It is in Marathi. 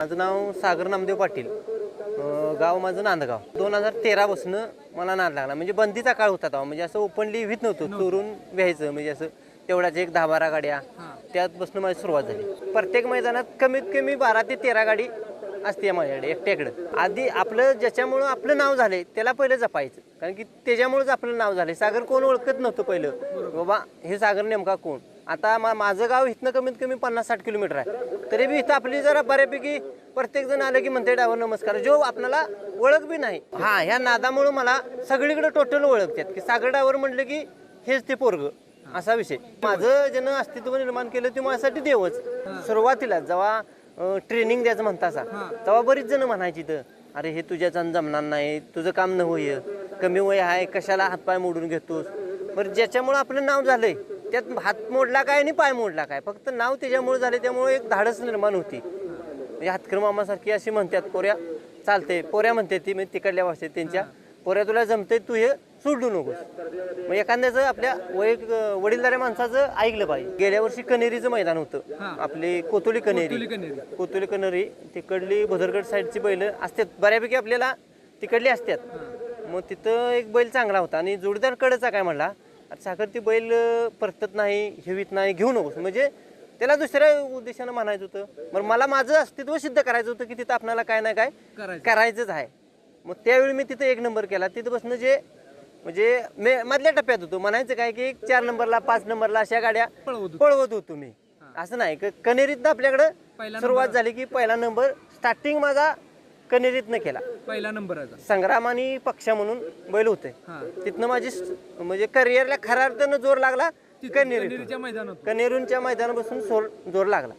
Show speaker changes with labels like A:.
A: माझं नाव सागर नामदेव पाटील. गाव माझं नांदगाव. दोन हजार तेरापासून मला नाद लागला. म्हणजे बंदीचा काळ होता तेव्हा. म्हणजे असं ओपनली वित नव्हतं. चोरून व्यायचं म्हणजे असं तेवढ्याच एक दहा बारा गाड्या. त्यातपासून माझी सुरुवात झाली. प्रत्येक मैदानात कमीत कमी बारा ते तेरा गाडी असते माझ्याकडे एकट्याकडं. आधी आपलं ज्याच्यामुळं आपलं नाव झालंय त्याला पहिलं जपायचं. कारण की त्याच्यामुळेच आपलं नाव झालंय सागर कोण ओळखत नव्हतं पहिलं. बाबा हे सागर नेमका कोण? आता मा माझं गाव इथनं कमीत कमी पन्नास साठ किलोमीटर आहे. तरी बी इथं आपली जरा बऱ्यापैकी प्रत्येक जण आलं की म्हणते डावर नमस्कार. जो आपल्याला ओळख बी नाही. हा ह्या नादामुळं मला सगळीकडे टोटल ओळखतात की सागर डावर म्हटलं की हेच ते पोरग. असा विषय. माझं ज्यानं अस्तित्व निर्माण केलं ते माझ्यासाठी देवच. सुरुवातीला जेव्हा ट्रेनिंग द्यायचं म्हणतासा तेव्हा बरीच जण म्हणायची तर अरे हे तुझ्याच्यानं जमणार नाही तुझं काम न होय. कमी वय आहे कशाला हातपाय मोडून घेतोस? बरं ज्याच्यामुळं आपलं नाव झालंय त्यात हात मोडला काय आणि पाय मोडला काय? फक्त नाव त्याच्यामुळे झाले त्यामुळे एक धाडस निर्माण होती. म्हणजे हातकर मामासारखी अशी म्हणतात पोऱ्या चालते पोऱ्या म्हणते ती म्हणजे तिकडल्या भाषेत त्यांच्या. पोऱ्या तुला जमते तू हे सोडू नकोस. मग एखाद्याचं आपल्या वय वडीलधाऱ्या माणसाचं ऐकलं पाहिजे गेल्या वर्षी कनेरीचं मैदान होतं. आपली कोतुली कनेरी. कोतुली कनेरी. तिकडली भुदरगड साईडची बैल असतात. बऱ्यापैकी आपल्याला तिकडली असतात. मग तिथं एक बैल चांगला होता आणि जोडीदार कडचा काय म्हणला साखर ती बैल परतत नाही घेवीत नाही घेऊ नकोस. म्हणजे त्याला दुसऱ्या उद्देशानं म्हणायचं होतं. मग मला माझं अस्तित्व सिद्ध करायचं होतं की तिथं आपल्याला काय ना काय
B: करायचं.
A: करायचंच आहे. मग त्यावेळी मी तिथं एक नंबर केला. तिथं बसणं जे म्हणजे मे मधल्या टप्प्यात होतो. म्हणायचं काय की एक चार नंबरला पाच नंबरला अशा गाड्या
B: पळवत होतो.
A: पळवत होतो मी. असं नाही. क- कनेरीतनं आपल्याकडं
B: पहिला
A: सुरुवात झाली की पहिला नंबर. स्टार्टिंग माझा कनेरीतनं केला.
B: पहिला नंबराचा
A: संग्राम आणि पक्षा म्हणून बैल होते.
B: हा.
A: तिथनं माझी स- म्हणजे करिअरला खऱ्या अर्थानं जोर लागला
B: कनेरीच्या मैदानात
A: कनेरूनच्या मैदानापासून सोर जोर लागला.